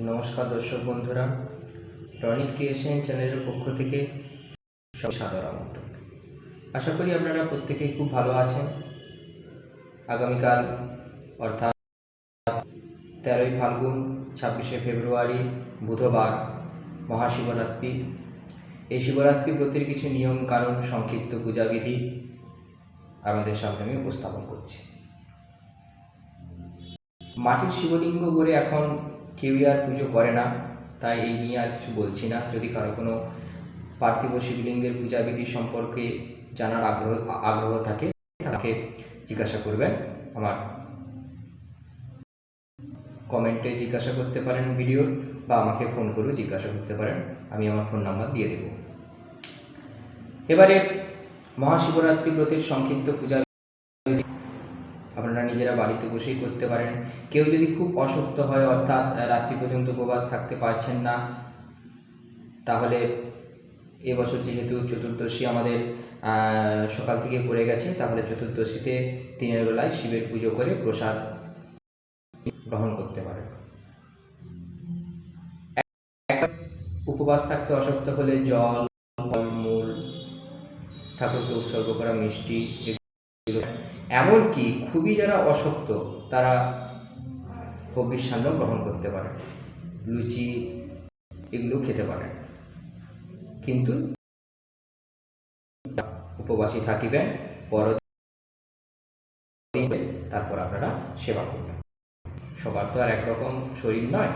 নমস্কার দর্শক বন্ধুরা, রনিত ক্রিয়েশন চ্যানেলের পক্ষ থেকে সব সাদর আমন্ত্রণ। আশা করি আপনারা প্রত্যেকেই খুব ভালো আছেন। আগামীকাল, অর্থাৎ তেরোই ফাল্গুন, ছাব্বিশে ফেব্রুয়ারি, বুধবার, মহাশিবরাত্রি। এই শিবরাত্রি ব্রতের কিছু নিয়ম কানুন সংক্ষিপ্ত পূজাবিধি আমাদের সামনে আমি উপস্থাপন করছি। মাটির শিবলিঙ্গ গড়ে এখন কেউই আর পুজো করে না, তাই এই নিয়ে আর কিছু বলছি না। যদি কারও কোনো পার্থিব শিবলিঙ্গের পূজাবিধি সম্পর্কে জানার আগ্রহ আগ্রহ থাকে, তাকে জিজ্ঞাসা করবেন আমার। কমেন্টে জিজ্ঞাসা করতে পারেন ভিডিওর বা আমাকে ফোন করেও জিজ্ঞাসা করতে পারেন, আমি আমার ফোন নাম্বার দিয়ে দেব। এবারে মহাশিবরাত্রি ব্রতের সংক্ষিপ্ত পূজা নিজেরা বাড়িতে বসেই করতে পারেন। কেউ যদি খুব অসুস্থ হয়, অর্থাৎ রাত্রি পর্যন্ত উপবাস থাকতে পারছেন না, তাহলে এবছর যেহেতু চতুর্দশী আমাদের সকাল থেকে পড়ে গেছে, তাহলে চতুর্দশীতে দিনের বেলায় শিবের পুজো করে প্রসাদ গ্রহণ করতে পারেন। উপবাস থাকতে অসুস্থ হলে জল ফলমূল ঠাকুরকে উৎসর্গ করা মিষ্টি এমনকি খুবই যারা অশক্ত তারা হবিষ্যান্ন গ্রহণ করতে পারে। লুচি এগুলো খেতে পারে। কিন্তু উপবাসী থাকিবেন, পরদিন তারপর আপনারা সেবা করবেন। সবার তো আর একরকম শরীর নয়।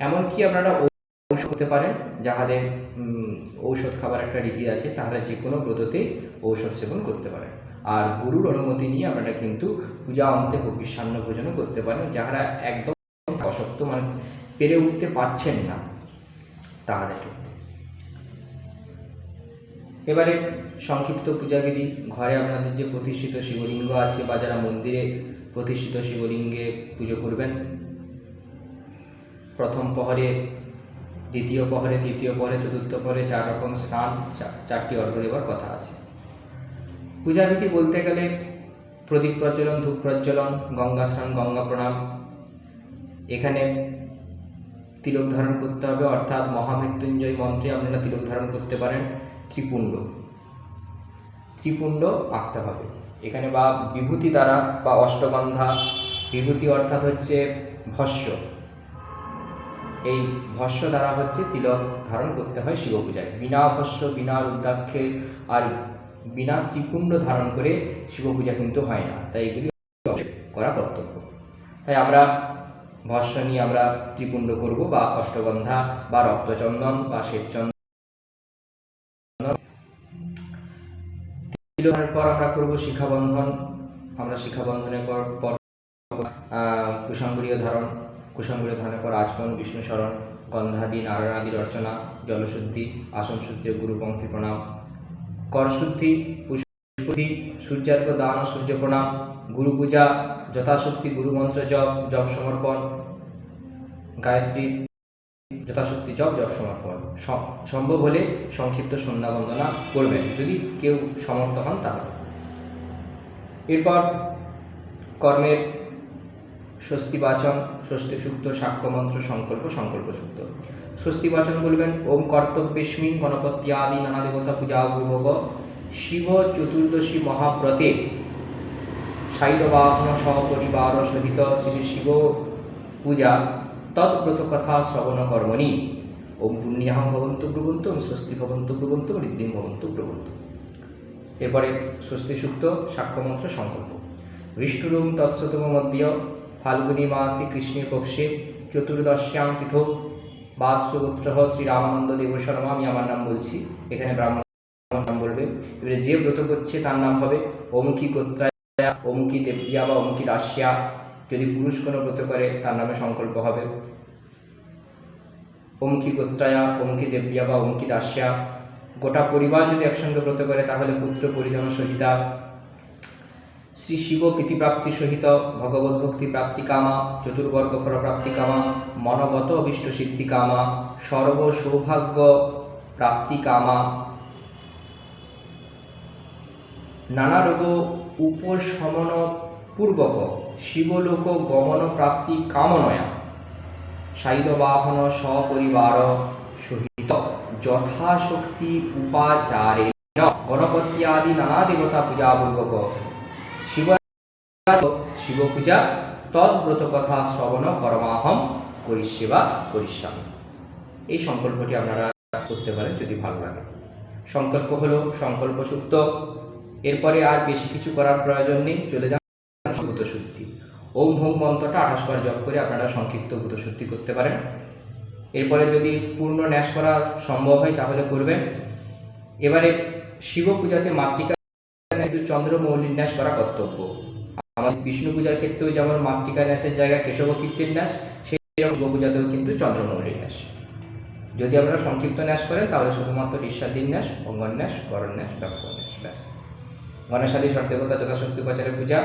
এমনকি আপনারা ঔষধ হতে পারেন, যাহাদের ঔষধ খাবার একটা রীতি আছে তাহলে যে কোনো ব্রততেই ঔষধ সেবন করতে পারেন। আর গুরুর অনুমতি নিয়ে আপনারা কিন্তু পূজা অন্তে হবিষ্যান্ন ভোজনও করতে পারেন, যাহারা একদম অশক্ত মানে পেরে উঠতে পারছেন না তাহাদের ক্ষেত্রে। এবারে সংক্ষিপ্ত পূজাবিধি ঘরে আপনাদের যে প্রতিষ্ঠিত শিবলিঙ্গ আছে বা যারা মন্দিরে প্রতিষ্ঠিত শিবলিঙ্গে পুজো করবেন, প্রথম প্রহরে, দ্বিতীয় প্রহরে, তৃতীয় প্রহরে, চতুর্থ প্রহরে চার রকম স্নান চারটি অর্ঘ্য দেওয়ার কথা আছে। পূজাবিধি বলতে গেলে প্রদীপ প্রজ্বলন, ধূপ প্রজ্বলন, গঙ্গা স্নান, গঙ্গা প্রণাম। এখানে তিলক ধারণ করতে হবে, অর্থাৎ মহামৃত্যুঞ্জয় মন্ত্রে আপনারা তিলক ধারণ করতে পারেন। ত্রিপুণ্ড। ত্রিপুণ্ড আঁকতে হবে। এখানে বা বিভূতি দ্বারা বা অষ্টগন্ধা, বিভূতি অর্থাৎ হচ্ছে ভস্য। এই ভস্য দ্বারা হচ্ছে তিলক ধারণ করতে হয় শিব পূজায় বিনা ভস্য, বিনা রুদ্রাক্ষে আর বিনা ত্রিপুণ্ড ধারণ করে শিব পূজা কিন্তু হয় না। তাই এগুলি করা কর্তব্য। তাই আমরা ভস্য নিয়ে আমরা ত্রিপুণ্ড করব বা অষ্টগন্ধা বা রক্তচন্দন বা শ্বেতচন্দন। পর আমরা করব শিখাবন্ধন। আমরা শিখাবন্ধনের পর পর আহ, কুশাঙ্গুরীয় ধারণ। কুশাঙ্গুরীয় ধারণের পর আচমন বিষ্ণু স্মরণ গন্ধাদি নারায়ণাদির অর্চনা জলশুদ্ধি আসন শুদ্ধি গুরুপঙ্ক্তি প্রণাম। করশুদ্ধি, পুষ্পশুদ্ধি, সূর্যার্ঘ্য দান সূর্য প্রণাম গুরু পূজা, যথাশক্তি গুরুমন্ত্র জপ জপ সমর্পণ, গায়ত্রী, যথাশক্তি জপ জপ সমর্পণ। সম্ভব হলে সংক্ষিপ্ত সন্ধ্যা বন্দনা করবেন। যদি কেউ সমর্থ হন তাহলে। এরপর কর্মের স্বস্তি বাচন স্বস্তি সুক্ত সাক্ষ্য মন্ত্র সংকল্প সংকল্প সুক্ত স্বস্তি বাচন বলবেন ওম কর্তব্যস্মিন গণপতি আদি নানা দেবতা পূজা পূর্বক শিব চতুর্দশী মহাব্রতে সাইদবাহন সপরিবার সহিত শ্রী শিব পূজা তৎব্রত কথা শ্রবণ কর্মণি। ওম পুণ্যাহং ভবন্ত প্রবন্ত ওম স্বস্তি ভবন্ত প্রবন্ত ঋদ্ধিং ভবন্ত প্রবন্ত এরপরে স্বস্তি সুক্ত সাক্ষ্যমন্ত্র সংকল্প। বিষ্ণুরুম তৎসতম মধ্য ফাল্গুনী মাসি কৃষ্ণের পক্ষে চতুর্দশ্যাং তীর্থ বাৎসগোত্র শ্রীরামানন্দ দেব শর্মা আমি আমার নাম বলছি। এখানে ব্রাহ্মণ নাম বলবে। এবারে যে ব্রত করছে তার নাম হবে অমুখী গোত্রায়া অমুখী দেবিয়া বা অমুখী দাসিয়া। যদি পুরুষ কোনো ব্রত করে, তার নামে সংকল্প হবে। অমুখী গোত্রায়া অমুখী দেবিয়া বা অমুখী দাসিয়া। গোটা পরিবার যদি একসঙ্গে ব্রত করে, তাহলে পুত্র পরিজন সহিতা। শ্রী শিব প্রীতিপ্রাপ্তি সহিত ভগবত ভক্তি প্রাপ্তি কামা চতুর্বর্গ ফল প্রাপ্তি কামা মনগত অভিষ্ট সিদ্ধি কামা সর্ব সৌভাগ্য প্রাপ্তি কামা নানা রোগ উপশমন পূর্বক শিবলোক গমন প্রাপ্তি কামনয়া সাইদবাহন সপরিবার সহিত যথাশক্তি উপাচারে গণপতি আদি নানা দেবতা পূজাপূর্বক শিব শিব পূজা তদ্ব্রত কথা শ্রবণ কর্মাহম করিষ্যেবা করিষ্যামি এই সংকল্পটি আপনারা করতে পারেন যদি ভালো লাগে। সংকল্প হলো সংকল্প সুক্ত এরপরে আর বেশি কিছু করার প্রয়োজন নেই, চলে যান ভূত শুদ্ধি ওম হোম মন্ত্রটা আঠাশ বার জপ করে আপনারা সংক্ষিপ্ত ভূত শুদ্ধি করতে পারেন। এরপরে যদি পূর্ণ ন্যাস করা সম্ভব হয় তাহলে করবেন। এবারে শিব পূজাতে মাতৃকা কিন্তু চন্দ্রমৌলির ন্যাস করা কর্তব্য। আমাদের বিষ্ণু পূজার ক্ষেত্রেও যেমন মাতৃকা ন্যাসের জায়গায় কেশব কীর্তির ন্যাস, সেই রকম পূজাতেও কিন্তু চন্দ্রমৌলির ন্যাস। যদি আপনারা সংক্ষিপ্ত ন্যাস করেন, তাহলে শুধুমাত্র ঈর্ষাদীর ন্যাস, অঙ্গন ন্যাস, করণ ন্যাস, ব্যাপক ন্যাস, ব্যাস। গণেশাদী সর্দেবতা যথাশক্তি উপাচারে পূজা,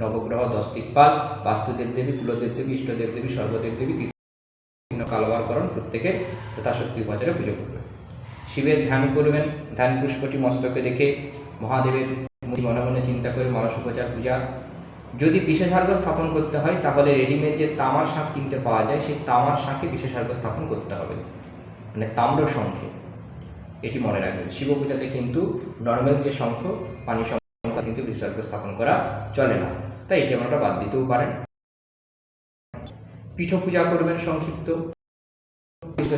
নবগ্রহ দশ দিকপাল বাস্তুদেব দেবী, কুলদেব দেবী, ইষ্টদেব দেবী, সর্বদেব দেবী কালবারকরণ প্রত্যেকে যথাশক্তি উপাচারে পুজো করবেন। শিবের ধ্যান করবেন, ধ্যান পুষ্পটি মস্তকে রেখে মহাদেবের মনে মনে চিন্তা করে মানস উপচার পূজা। যদি বিশেষার্ঘ স্থাপন করতে হয়, তাহলে রেডিমেড যে তামার শাঁখ কিনতে পাওয়া যায়, সেই তামার শাঁখে বিশেষার্ঘ স্থাপন করতে হবে। মানে তাম্র শঙ্খে। এটি মনে রাখবেন। শিব পূজাতে কিন্তু নর্মাল যে শঙ্খ, পানি শঙ্খ কিন্তু বিসর্গ স্থাপন করা চলে না। তাই এটি আপনারা বাদ দিতেও পারেন। পীঠ পূজা করবেন সংক্ষিপ্ত।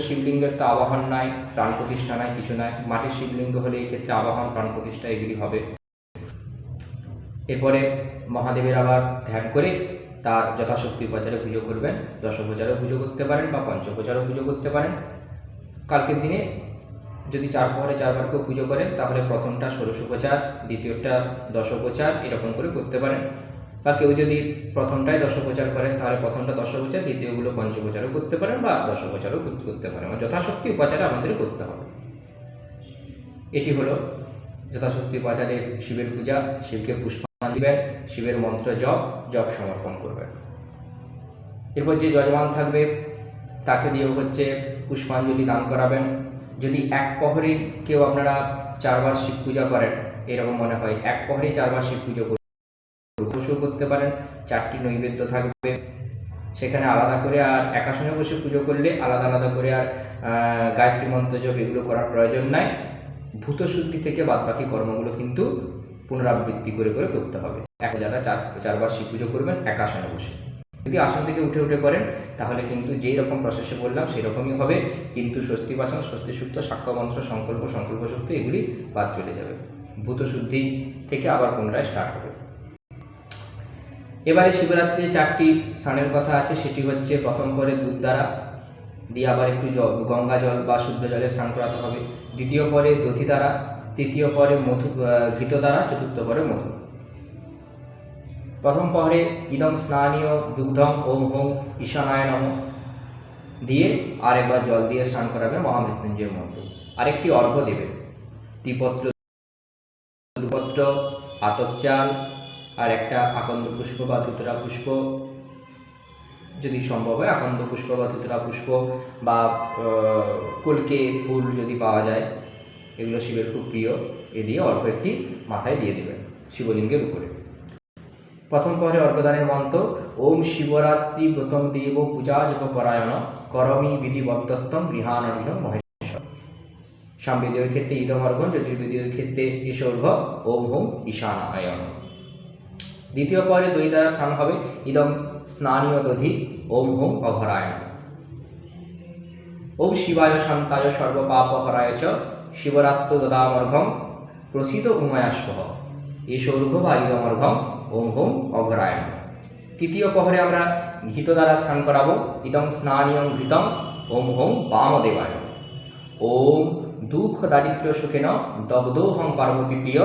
শিবলিঙ্গের তো আবাহন নাই, প্রাণ প্রতিষ্ঠা নাই, কিছু নাই। মাটির শিবলিঙ্গ হলে এই ক্ষেত্রে আবাহন, প্রাণ প্রতিষ্ঠা এগুলি হবে। এরপরে মহাদেবের আবার ধ্যান করে তার যথাশক্তি উপাচারে পুজো করবেন দশোপচারও পুজো করতে পারেন বা পঞ্চোপচারও পুজো করতে পারেন। কালকের দিনে যদি চার পরে চারবার কেউ পুজো করেন, তাহলে প্রথমটা ষোড়শোপচার, দ্বিতীয়টা দশোপচার এরকম করে করতে পারেন। বা কেউ যদি প্রথমটাই দশোপচার করেন, তাহলে প্রথমটা দশোপচার দ্বিতীয়গুলো পঞ্চোপচারও করতে পারেন বা দশোপচারও কর- করতে পারেন। মানে যথাশক্তি উপাচারে আমাদের করতে হবে। এটি হলো যথাশক্তি উপাচারে শিবের পূজা, শিবকে পুষ্পাঞ্জলি দিবেন শিবের মন্ত্র জপ জপ সমর্পণ করবেন এরপর যে যজমান থাকবে, তাকে দিয়েও হচ্ছে পুষ্পাঞ্জলি দান করাবেন। যদি এক প্রহরে কেউ আপনারা চারবার শিব পূজা করেন, এরকম মনে হয় এক প্রহরে চারবার শিব পুজো বসেও করতে পারেন, চারটি নৈবেদ্য থাকবে। সেখানে আলাদা করে আর একাশনে বসে পুজো করলে আলাদা আলাদা করে আর গায়ত্রী মন্ত্র জপ এগুলো করার প্রয়োজন নাই। ভূত শুদ্ধি থেকে বাদবাকি কর্মগুলো কিন্তু পুনরাবৃত্তি করে করে করতে হবে। এক যারা চার, চারবার শিব পুজো করবেন, এক আসনে বসে। যদি আসন থেকে উঠে উঠে করেন, তাহলে কিন্তু যেই রকম প্রসেসে বললাম, সেই রকমই হবে। কিন্তু স্বস্তি বাচন, স্বস্তি সুক্ত সাক্ষ্য মন্ত্র, সংকল্প সংকল্প শক্তি, এগুলি বাদ চলে যাবে। ভূত শুদ্ধি থেকে আবার পুনরায় স্টার্ট হবে। এবারে শিবরাত্রিতে চারটি স্নানের কথা আছে, সেটি হচ্ছে প্রথম পরে দুধ দ্বারা, দিয়ে আবার একটু জল, গঙ্গা জল বা শুদ্ধ জলে স্নান করাতে হবে। দ্বিতীয় পরে দধি দ্বারা তৃতীয় পরে মধু আহ, ঘৃত দ্বারা চতুর্থ পরে মধু। প্রথম পরে ইদং স্নানীয় দুগ্ধম ওম হোম ঈশানায় নম দিয়ে আর একবার জল দিয়ে স্নান করাবে মহামৃত্যুঞ্জয়ের মন্ত্র। আরেকটি অর্ঘ্য দেবে। ত্রিপত্র দুপত্র আতপ চাল আর একটা আকন্দ পুষ্প বা ধুতরা পুষ্প। যদি সম্ভব হয় আকন্দ পুষ্প বা ধুতরা পুষ্প বা কলকে ফুল যদি পাওয়া যায়। এগুলো শিবের খুব প্রিয়। এ দিয়ে অর্ঘ একটি মাথায় দিয়ে দেবেন শিবলিঙ্গের উপরে। প্রথম পরে অর্ঘদানের মন্ত্র, ওম শিবরাত্রি ব্রতং দেব পূজা পরায়ণ করমি বিধিবদ্ধত্তম গৃহানন্দ মহেশ্বর। সামবেদীয় ক্ষেত্রে ইদম অর্ঘ জ্যোতির্বেদীয় ক্ষেত্রে ঈশর্ঘ ওম হোম ঈশানায়ন। দ্বিতীয় পরে দুই দ্বারা স্নান হবে, ইদম স্নানীয় দধি, ওম হোম অঘরায়ণ ওম শিবায় শান্তায় সর্বপাপহরায় চ শিবরাত্র দদামর্ঘম প্রসিত বা ইদমর্ঘম ওম হোম অঘরায়ণ তৃতীয় প্রহরে আমরা ঘৃত দ্বারা স্নান করাবো। ইদং স্নানীয় ঘৃতম ওম হোম বামদেবায়। ওম দুঃখ দারিদ্র্য সুখেন, দগ্ধোহং পার্বতী প্রিয়।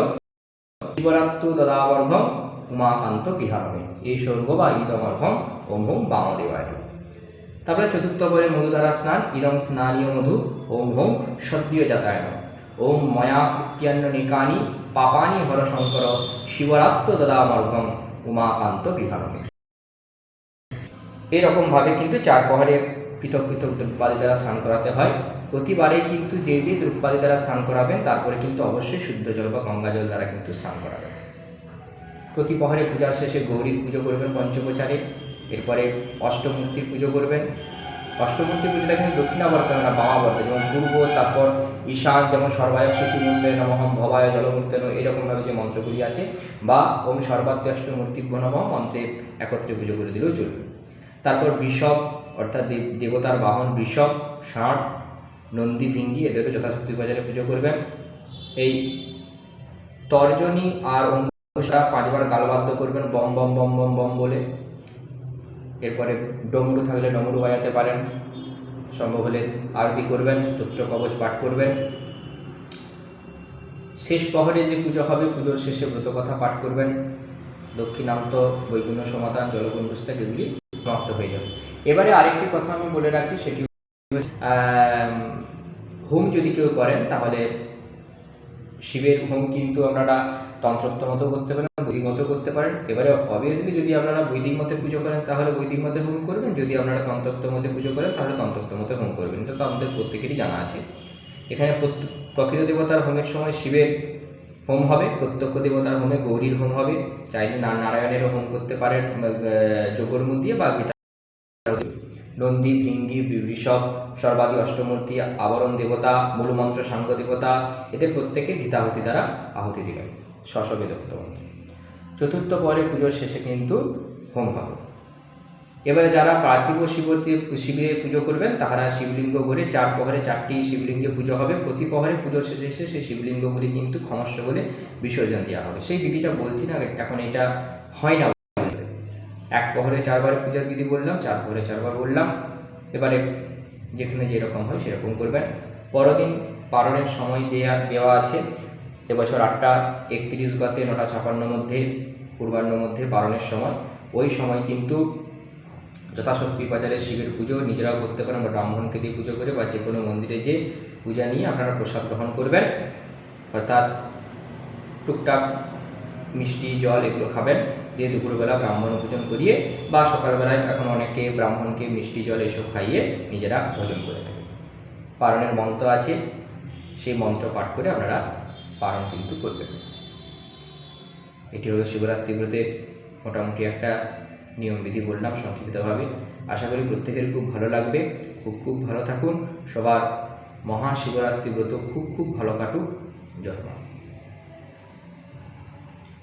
শিবরাত্র দদাবর্ঘম উমাকান্ত বিহারণে। এই স্বর্গ বা ইদমর্ঘম ওম হোম বামদেবায়। তারপরে চতুর্থ পরে মধু দ্বারা স্নান ইদম স্নানীয় মধু, ওম হোম সদ্য যাতায়ন ওম ময়া ইত্যান্য নিকানি পাপানি হরশঙ্কর শিবরাত্র দদামর্ঘম উমাকান্ত বিহারণে। এরকমভাবে কিন্তু চার প্রহরে পৃথক পৃথক দ্রব্যাদি দ্বারা স্নান করাতে হয়। প্রতিবারে কিন্তু যে যে দ্রব্যাদি দ্বারা স্নান করাবেন, তারপরে কিন্তু অবশ্যই শুদ্ধ জল বা গঙ্গা জল দ্বারা কিন্তু স্নান করাবেন। প্রতি প্রহরে পূজার শেষে গৌরীর পুজো করবেন পঞ্চপ্রচারে এরপরে অষ্টমূর্তির পুজো করবেন। অষ্টমূর্তি পুজোটা কিন্তু দক্ষিণাবর্তে না বামাবর্তে যেমন পূর্ব, তারপর ঈশান যেমন সর্বায় শক্তিমূর্তে নমঃ ভবায় জলমূর্তেন এরকমভাবে যে মন্ত্রগুলি আছে, বা ওম সর্বাত্ম অষ্টমূর্তিভ্য নমঃ মন্ত্রে একত্রে পুজো করে দিলেও চলবে। তারপর বৃষভ, অর্থাৎ দেব দেবতার বাহন বৃষভ, ষাঁড়, নন্দী ভিঙ্গি এদেরও যথাশক্তি বাজারে পুজো করবেন। এই তর্জনী আর অঙ্কুশরা পাঁচবার গালবাদ্য করবেন, বম বম বম বম বম বলে। এরপরে ডমরু থাকলে ডমরু বাজাতে পারেন। সম্ভব হলে আরতি করবেন, স্তোত্র, কবচ পাঠ করবেন। শেষ প্রহরে যে পুজো হবে, পুজোর শেষে ব্রতকথা পাঠ করবেন। দক্ষিণান্ত বৈগুণ্য সমাধান জলগুণ এগুলি সমাপ্ত হয়ে যাবে। এবারে আরেকটি কথা আমি বলে রাখি, সেটি হোম যদি কেউ করেন, তাহলে শিবের হোম কিন্তু আপনারা তন্ত্রোক্ত মতো করতে পারেন, বৈদিক মতো করতে পারেন। এবারে অবভিয়াসলি যদি আপনারা বৈদিক মতে পুজো করেন, তাহলে বৈদিক মতে হোম করবেন। যদি আপনারা তন্ত্রোক্ত মতে পুজো করেন, তাহলে তন্ত্রোক্ত মতে হোম করবেন। এটা তো আমাদের প্রত্যেকেরই জানা আছে। এখানে প্রকৃত দেবতার হোমের সময় শিবের হোম হবে, প্রত্যক্ষ দেবতার হোমে গৌরীর হোম হবে। চাইলে না নারায়ণেরও হোম করতে পারেন যোগর মধ্যে বা গীতা নন্দী, ভৃঙ্গি বৃষভ সর্বাদি, অষ্টমূর্তি, আবরণ দেবতা, মূলমন্ত্র, সাঙ্গ দেবতা, এদের প্রত্যেকে গীতাহতি দ্বারা আহুতি দিলেন। শশবে দত্তমন্ত্র চতুর্থ পরে পুজোর শেষে কিন্তু হোম হবে। এবারে যারা পার্থিব শিবতে শিবে পুজো করবেন, তাহারা শিবলিঙ্গ ঘুরে চার প্রহরে চারটি শিবলিঙ্গে পুজো হবে। প্রতি প্রহরে পুজোর শেষে এসে সেই শিবলিঙ্গগুলি কিন্তু ক্ষমস্য বলে বিসর্জন দেওয়া হবে। সেই বিধিটা বলছি না, এখন এটা হয় না। এক প্রহরে চারবার পূজার বিধি বললাম, চার প্রহরে চারবার বললাম। এবারে যেখানে যেরকম হয় সেরকম করবেন। পরদিন পালনের সময় দেয়া, দেওয়া আছে। এবছর আটটা একত্রিশ গতে নটা ছাপান্ন মধ্যে, পূর্বাহ্ন মধ্যে পালনের সময়। ওই সময় কিন্তু যথাশক্তি বাজারে শিবের পুজো নিজেরাও করতে পারেন বা ব্রাহ্মণকে দিয়ে পুজো করে বা যে কোনো মন্দিরে যে পূজা নিয়ে আপনারা প্রসাদ গ্রহণ করবেন। অর্থাৎ টুকটাক মিষ্টি, জল এগুলো খাবেন। দিয়ে দুপুরবেলা ব্রাহ্মণ ভোজন করিয়ে বা সকালবেলায় এখন অনেকে ব্রাহ্মণকে মিষ্টি, জল এসব খাইয়ে নিজেরা ভোজন করে থাকে পারণের মন্ত্র আছে, সেই মন্ত্র পাঠ করে আপনারা পারণ কিন্তু করবেন এটি হলো শিবরাত্রি ব্রতের মোটামুটি একটা নিয়মবিধি বললাম সংক্ষিপ্তভাবে। আশা করি প্রত্যেকের খুব ভালো লাগবে। খুব খুব ভালো থাকুন। সবার মহাশিবরাত্রি ব্রত খুব খুব ভালো কাটুক। জয়